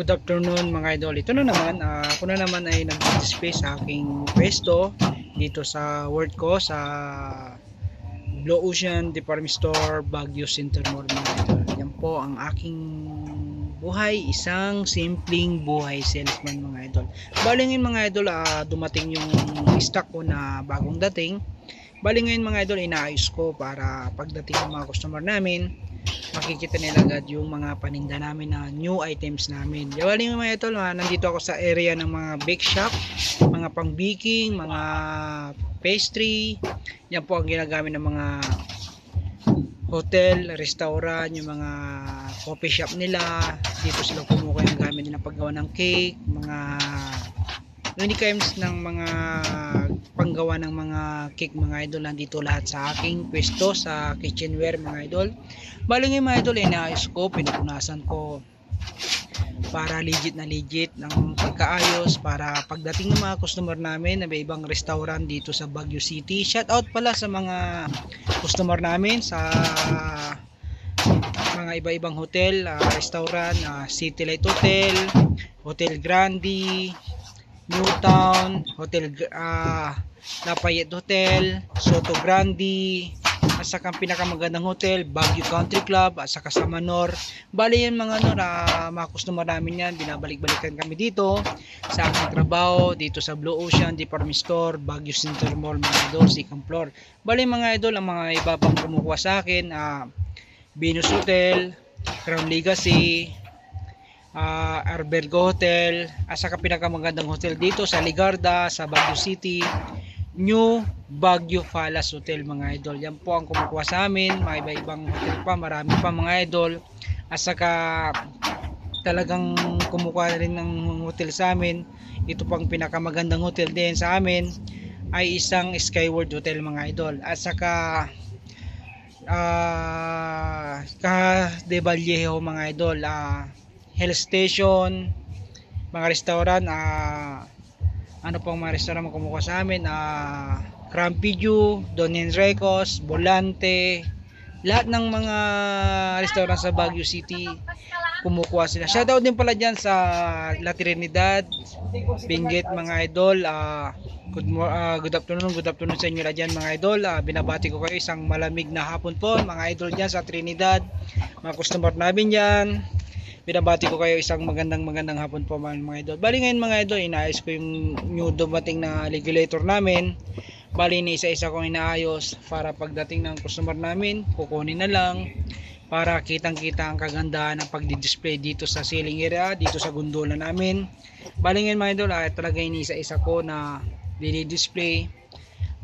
Good afternoon mga idol. Ito na naman, ah, ako na naman ay nag-display sa aking pwesto dito sa work ko sa Blue Ocean Department Store Baguio Center Mall. Yan po ang aking buhay, isang simpleng buhay salesman mga idol. Bali ngayon mga idol, ah, dumating yung stock ko na bagong dating. Bali ngayon mga idol, inaayos ko para pagdating ng mga customer namin, makikita nila agad yung mga paninda namin na new items namin. Bali mga idol, ah, nandito ako sa area ng mga bake shop, mga pang baking, mga pastry. Yan po ang ginagamit ng mga hotel, restaurant, yung mga coffee shop nila. Dito sila kumukuha ng gamit nila paggawa ng cake, mga items ng mga panggawa ng mga cake mga idol. Nandito lahat sa aking pwesto sa kitchenware mga idol. Bali ngayon mga idol inaayos ko pinupunasan ko para legit na legit ng pagkaayos para pagdating ng mga customer namin na may ibang restaurant dito sa Baguio City. Shout out pala sa mga customer namin sa mga iba-ibang hotel, ah, restaurant, ah, City Light Hotel, Hotel Grande, Newtown, Hotel uh, Lafayette Hotel, Soto Grande, at saka ang pinakamagandang hotel, Baguio Country Club, at saka sa Manor. Bali yan mga ano, na mga customer namin yan, binabalik-balikan kami dito sa aking trabaho, dito sa Blue Ocean Department Store, Baguio Center Mall, mga idol, second floor. Bali mga idol, ang mga iba pang kumukuha sa akin, ah, Venus Hotel, Crown Legacy, uh, Arbergo Hotel, at saka pinakamagandang hotel dito sa Ligarda, sa Baguio City, New Baguio Palace Hotel mga idol. Yan po ang kumukuha sa amin, mga iba-ibang hotel pa, marami pa mga idol. At saka talagang kumukuha na rin ng hotel sa amin. Ito pang pinakamagandang hotel din sa amin ay isang Skyward Hotel mga idol. At saka ah ka de Vallejo mga idol ah Hill Station mga restaurant ah ano pang mga restaurant kumukuha sa amin ah Crampiju, Don Enricos, Volante lahat ng mga restaurant sa Baguio City kumukuha sila shoutout din pala dyan sa La Trinidad Benguet mga idol ah Good, ah, good afternoon, good afternoon sa inyo na dyan mga idol. Ah, binabati ko kayo isang malamig na hapon po mga idol dyan sa Trinidad. Mga customer namin dyan. Binabati ko kayo isang magandang magandang hapon po mga, mga idol. Bali ngayon mga idol, inaayos ko yung new dumating na regulator namin. Bali ni isa-isa kong inaayos para pagdating ng customer namin, kukunin na lang para kitang-kita ang kagandahan ng pagdi-display dito sa ceiling area, dito sa gondola namin. Bali ngayon mga idol, ah, talaga inisa-isa ko na dinidisplay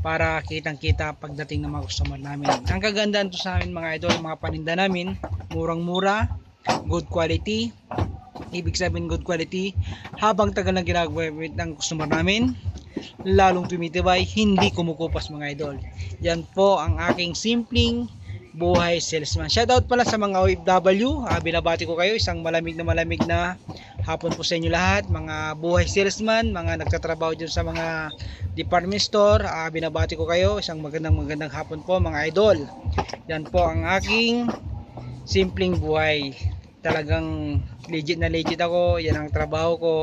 para kitang-kita pagdating ng mga customer namin. Ang kagandahan to sa amin mga idol, mga paninda namin, murang-mura, good quality. Ibig sabihin good quality, habang tagal na ginagawa ng customer namin, lalong tumitibay, hindi kumukupas mga idol. Yan po ang aking simpleng buhay salesman. Shoutout pala sa mga OFW. Ah, binabati ko kayo isang malamig na malamig na hapon po sa inyo lahat. Mga buhay salesman, mga nagtatrabaho dyan sa mga department store. Ah, binabati ko kayo isang magandang magandang hapon po mga idol. Yan po ang aking simpleng buhay. Talagang legit na legit ako. Yan ang trabaho ko.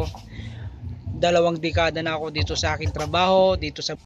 Dalawang dekada na ako dito sa aking trabaho, dito sa